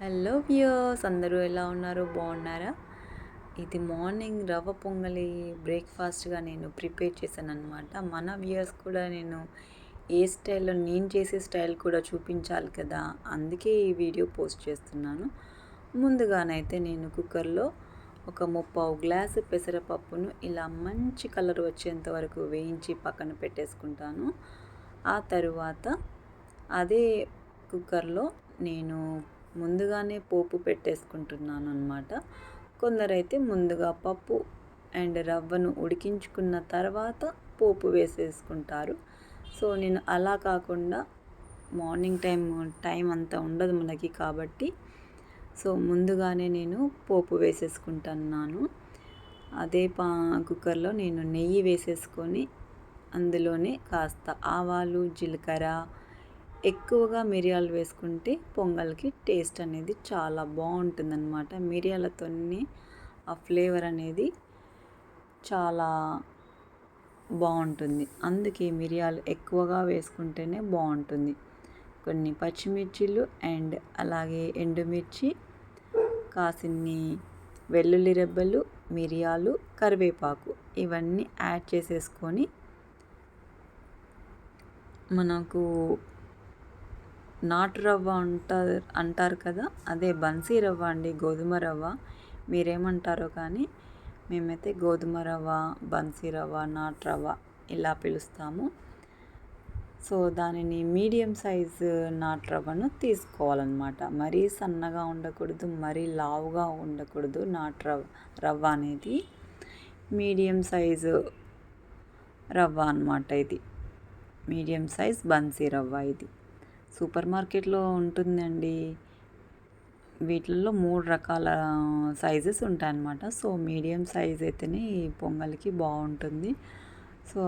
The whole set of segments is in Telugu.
హలో వ్యూయర్స్ అందరూ ఎలా ఉన్నారు? బాగున్నారా? ఇది మార్నింగ్ రవ్వ పొంగలి బ్రేక్ఫాస్ట్గా నేను ప్రిపేర్ చేశాను అనమాట మన వ్యూయర్స్ కూడా నేను ఏ స్టైల్లో నేను చేసే స్టైల్ కూడా చూపించాలి కదా అందుకే ఈ వీడియో పోస్ట్ చేస్తున్నాను. ముందుగానైతే నేను కుక్కర్లో ఒక ముప్పావు గ్లాసు పెసరపప్పును ఇలా మంచి కలర్ వచ్చేంత వరకు వేయించి పక్కన పెట్టేసుకుంటాను. ఆ తరువాత అదే కుక్కర్లో నేను ముందుగానే పోపు పెట్టేసుకుంటున్నాను అనమాట కొందరైతే ముందుగా పప్పు అండ్ రవ్వను ఉడికించుకున్న తర్వాత పోపు వేసేసుకుంటారు. సో నేను అలా కాకుండా మార్నింగ్ టైం టైం అంతా ఉండదు మనకి కాబట్టి. సో ముందుగానే నేను పోపు వేసేసుకుంటున్నాను. అదే పా కుక్కర్లో నేను నెయ్యి వేసేసుకొని అందులోనే కాస్త ఆవాలు జీలకర్ర ఎక్కువగా మిరియాలు వేసుకుంటే పొంగల్కి టేస్ట్ అనేది చాలా బాగుంటుందన్నమాట. మిరియాలతోనే ఆ ఫ్లేవర్ అనేది చాలా బాగుంటుంది. అందుకే మిరియాలు ఎక్కువగా వేసుకుంటేనే బాగుంటుంది. కొన్ని పచ్చిమిర్చిలు అండ్ అలాగే ఎండుమిర్చి కాసిన్ని వెల్లుల్లి రెబ్బలు మిరియాలు కరివేపాకు ఇవన్నీ యాడ్ చేసేసుకొని మనకు నాటు రవ్వ అంటారు అంటారు కదా? అదే బన్సీ రవ్వ అండి గోధుమ రవ్వ. మీరేమంటారో కానీ మేమైతే గోధుమ రవ్వ బన్సీ రవ్వ నాటు రవ్వ ఇలా పిలుస్తాము. సో దానిని మీడియం సైజు నాటు రవ్వను తీసుకోవాలన్నమాట. మరీ సన్నగా ఉండకూడదు మరీ లావుగా ఉండకూడదు నాటు రవ్వ రవ్వ అనేది. మీడియం సైజు రవ్వ అనమాట ఇది. మీడియం సైజ్ బన్సీ రవ్వ ఇది. సూపర్ మార్కెట్లో ఉంటుందండి. వీటిల్లో మూడు రకాల సైజెస్ ఉంటాయన్నమాట. సో మీడియం సైజ్ అయితేనే ఈ పొంగల్కి బాగుంటుంది. సో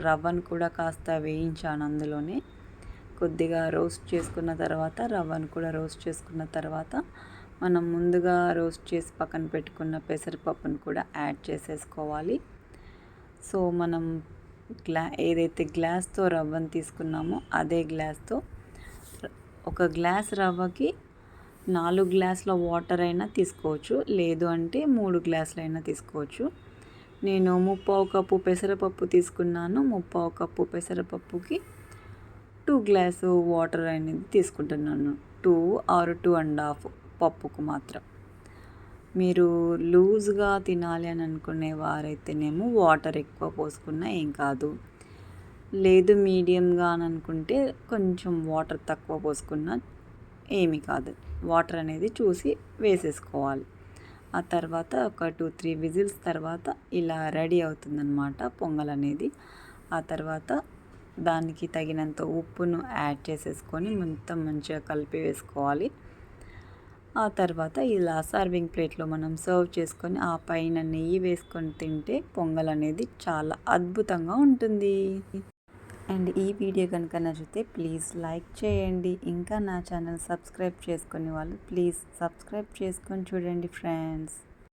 రవ్వను కూడా కాస్త వేయించాను అందులోనే. కొద్దిగా రోస్ట్ చేసుకున్న తర్వాత రవ్వను కూడా రోస్ట్ చేసుకున్న తర్వాత మనం ముందుగా రోస్ట్ చేసి పక్కన పెట్టుకున్న పెసరపప్పును కూడా యాడ్ చేసేసుకోవాలి. సో మనం గ్లా ఏదైతే గ్లాస్తో రవ్వను తీసుకున్నామో అదే గ్లాస్తో ఒక గ్లాస్ రవ్వకి నాలుగు గ్లాసుల వాటర్ అయినా తీసుకోవచ్చు లేదు అంటే మూడు గ్లాసులైనా తీసుకోవచ్చు. నేను ముప్పావు కప్పు పెసరపప్పు తీసుకున్నాను ముప్పావు కప్పు పెసరపప్పుకి టూ గ్లాసు వాటర్ అనేది తీసుకుంటున్నాను. Two or two and half పప్పుకు మాత్రం. మీరు లూజ్గా తినాలి అని అనుకునే వారైతేనేమో వాటర్ ఎక్కువ పోసుకున్నా ఏం కాదు. లేదు మీడియంగా అని అనుకుంటే కొంచెం వాటర్ తక్కువ పోసుకున్నా ఏమీ కాదు. వాటర్ అనేది చూసి వేసేసుకోవాలి. ఆ తర్వాత ఒక టూ త్రీ విజిల్స్ తర్వాత ఇలా రెడీ అవుతుందన్నమాట పొంగల్ అనేది. ఆ తర్వాత దానికి తగినంత ఉప్పును యాడ్ చేసేసుకొని మొత్తం మంచిగా కలిపి వేసుకోవాలి. ఆ తర్వాత ఇలా సర్వింగ్ ప్లేట్లో మనం సర్వ్ చేసుకొని ఆ పైన నెయ్యి వేసుకొని తింటే పొంగల్ అనేది చాలా అద్భుతంగా ఉంటుంది. అండ్ ఈ వీడియో కనుక నచ్చితే ప్లీజ్ లైక్ చేయండి. ఇంకా నా ఛానల్ సబ్స్క్రైబ్ చేసుకునే వాళ్ళు ప్లీజ్ సబ్స్క్రైబ్ చేసుకొని చూడండి ఫ్రెండ్స్.